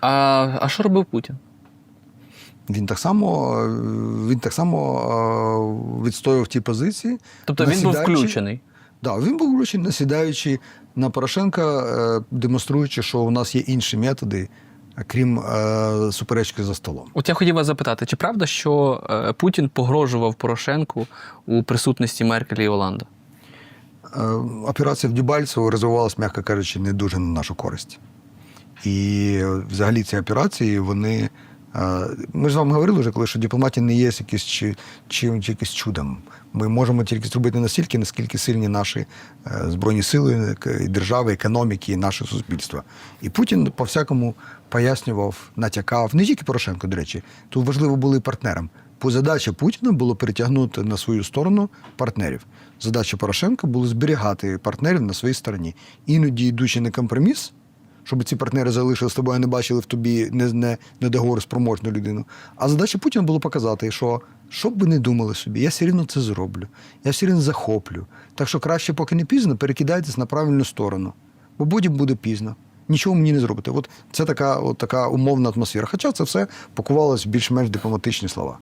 А, а що робив Путін? Він так само, він так само е, відстоював ті позиції. Тобто він був включений. Да, він був включений, насідаючи на Порошенка, е, демонструючи, що у нас є інші методи, крім е, суперечки за столом. От я хотів вас запитати, чи правда, що Путін погрожував Порошенку у присутності Меркель і Оланда? Операція в Дебальцево розвивалася, м'яко кажучи, не дуже на нашу користь. І взагалі ці операції, вони. е, Ми ж з вами говорили вже, коли що дипломатія не є якимось чи, чи, чи якимось чудом. Ми можемо тільки зробити настільки, наскільки сильні наші е, збройні сили, держави, економіки, наше суспільство. І Путін по-всякому пояснював, натякав, не тільки Порошенко, до речі, тут важливо було і партнерам. Бо задача Путіна було перетягнути на свою сторону партнерів. Задача Порошенка було зберігати партнерів на своїй стороні. Іноді йдучи на компроміс, щоб ці партнери залишили з тобою, не бачили в тобі не, не, недоговору спроможну людину. А задача Путіна було показати, що що б ви не думали собі, я все рівно це зроблю, я все рівно захоплю. Так що краще, поки не пізно, перекидайтесь на правильну сторону. Бо будь буде пізно. Нічого мені не зробите. От це така, от така умовна атмосфера. Хоча це все пакувалось більш-менш дипломатичні слова.